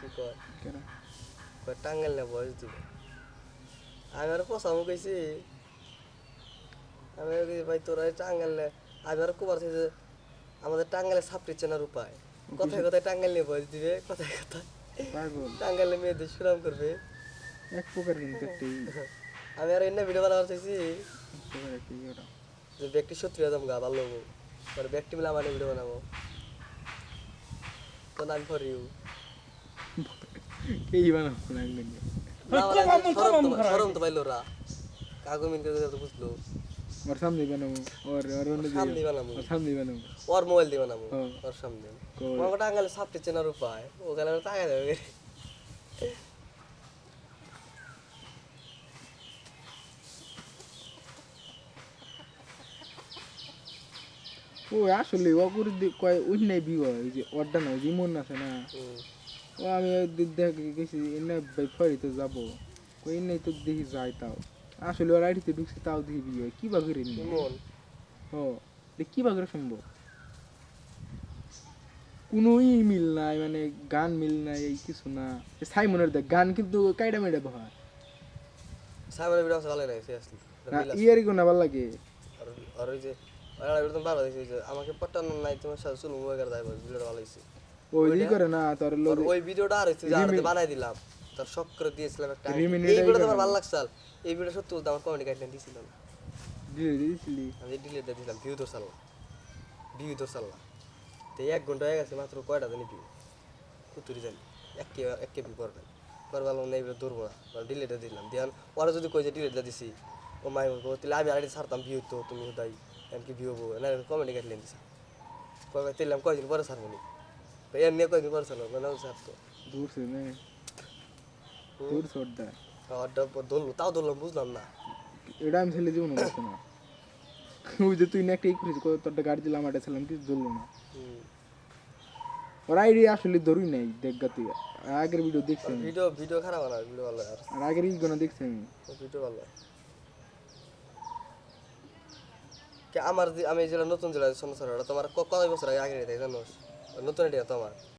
কি কয় কেন কয় টাঙ্গাইল না বয়স দিব। আমি আর পসামু কইছি আমি ভাই তোরা টাঙ্গাইল নে আমি আর কুমার যে আমাদের টাঙ্গাইলে ছাপড়ি চেনার উপায় কথায় কথায় টাঙ্গাইল নিয়ে বয়স দিবে কথায় কথায় পাগল। টাঙ্গাইলে মেয়েদের সুনাম করবে। এক প্রকার কিন্তু আমি আর এনে ভিডিও বানাবার চাইছি। যে ব্যক্তি শত্রু হতাম গা ভালো পরে ব্যক্তি মিলে আমার ভিডিও বানাবো। তো নাম ফর ইউ এই বানাবো না একদিন সরম তো পাইলো রা কাগজ মিন করে তো বুঝলো। ওর সামনে বানাবো ওর ওর সামনে বানাবো ওর সামনে বানাবো ওর মোবাইল দিয়ে বানাবো হ্যাঁ। ওর সামনে কই? আমার টাঙ্গালে সাপটে চেনার উপায়। ও গেলে তাকায় দেবে। ও আসলে ও করে কয় ওই নাই বিও এই যে ওরটা না যে মন আছে না। ও আমি গেছি এনে ভাই ফরিতে যাব কই এনে তো দেখি যাই তাও আসলে ওর আইডিতে ঢুকছে তাও দেখি বিয়ে হয় কি বা করে নি মন ও কি বা করে সম্ভব কোনো ই মিল নাই মানে গান মিল নাই এই কিছু না সাইমনের দেখ গান কিন্তু কাইডা মেডা বহা সাইমনের ভিডিও ভালো লাগে সিরিয়াসলি ইয়ারি কোনা ভালো লাগে আর ওই যে ভালো আমাকে পটানো নাই তোমার সাথে ওই করে যাইবো ভালো হয়েছে ওই ই করে না তোর লোক ওই ভিডিওটা আর হচ্ছে বানাই দিলাম। তার করে দিয়েছিলাম একটা এই ভিডিও তোমার ভালো লাগছে এই ভিডিও সত্যি বলতে আমার কমেডি গাইডলাইন দিছিল না। দিয়ে দিয়েছিলি। আমি ডিলিট দিয়ে দিলাম ভিউ সাল্লা ভিউ সাল্লা তো এক ঘণ্টা হয়ে গেছে মাত্র কয়টা জানি ভিউ কুতুরি জানি। এক এক ভিউ করবেন করবার না এইবার ধরবো না। ডিলিট দিলাম। দিয়ে ওরা যদি কই যে ডিলিট দিছি ও মাই বলব তাহলে আমি ছাড়তাম ভিউ তো তুমি দাই এমনকি ভিউ হব? না কমেডি গাইডলাইন দিছি। কয় তেলাম কয়দিন পরে ছাড়বো নি? তো এর নিয়ে কয়দিন পরে ছাড়বো মানে ছাড়তো দূর সে নে। দূর সর্দা খাওয়ারটা ধরলো তাও ধরলাম বুঝলাম না। এটা আমি ছেলে জীবন করছে না। ওই যে তুই না একটা ই করেছিস কত তোরটা গাড়ি দিলাম এটা ছিলাম কিছু ধরলো না। হুম। ওর আইডি আসলে ধরুই নাই দেখ গা তুই। আগের ভিডিও দেখছি আমি। ভিডিও ভিডিও খারাপ না ভিডিও ভালো আর। আর আগের ই দেখছি আমি। ভিডিও ভালো কে আমার যে আমি যেটা নতুন জেলা সোনাসার তোমার ক- কত বছর আগে আগে জানো নতুন এটা তোমার